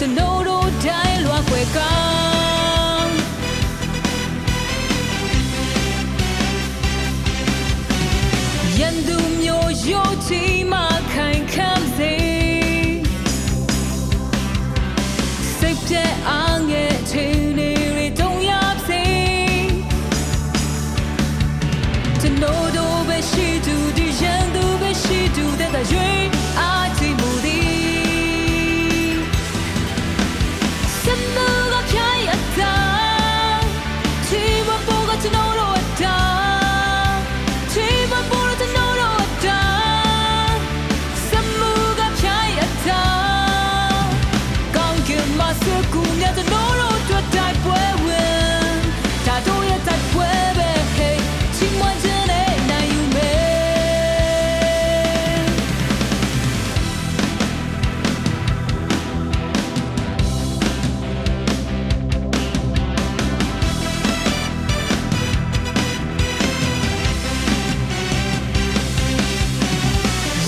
ကျွန်တော်တို့တိုင်းလွှမ်းခွဲကော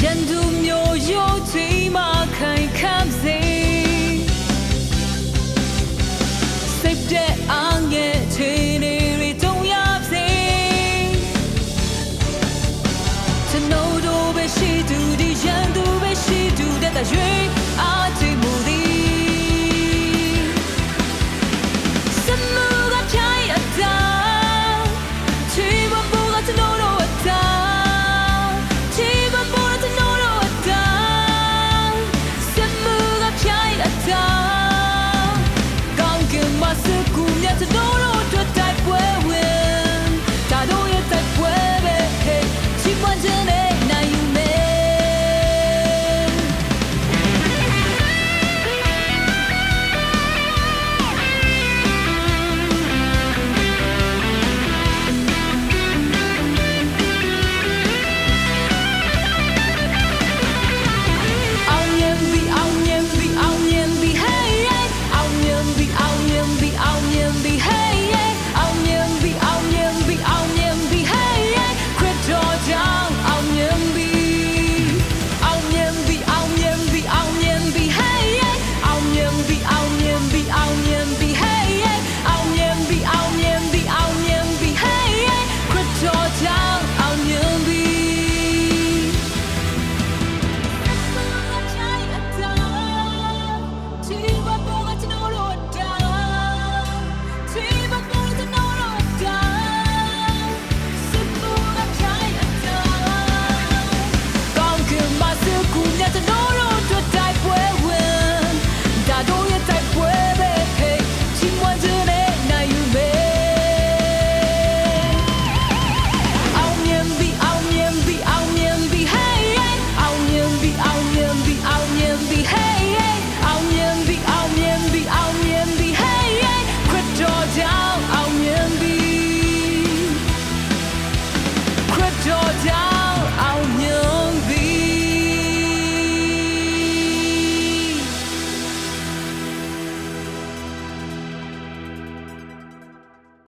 ရန်သူမျိုးရိုးချိန်မှခိုင်ခံစေစိတ်တဲ့အငယ်ချိန်တွေတွေတုံရစေကျွန်တော်တို့ပဲရှိသူဒီရန်သူပဲရှိသူတဲ့ရွေး